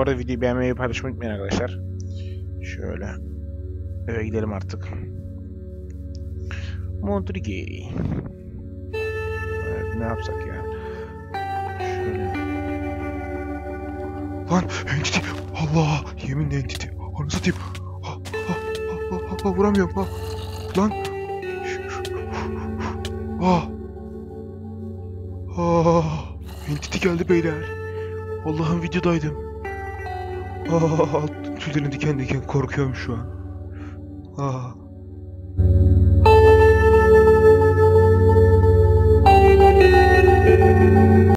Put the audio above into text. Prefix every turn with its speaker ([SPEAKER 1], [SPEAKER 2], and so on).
[SPEAKER 1] arada videoyu beğenmeyi paylaşmayı unutmayın arkadaşlar. Şöyle. Eve gidelim artık. Montrigi. Evet, ne yapsak ya? Şöyle. Lan entity. Allah yeminle entity. Onu satayım. Ha, ha, ha, ha, ha, vuramıyorum ha. Lan. Ah. Ah. Entity geldi beyler. Allah'ım videodaydım. Ah, tüylerim diken diken korkuyorum şu an. Ah.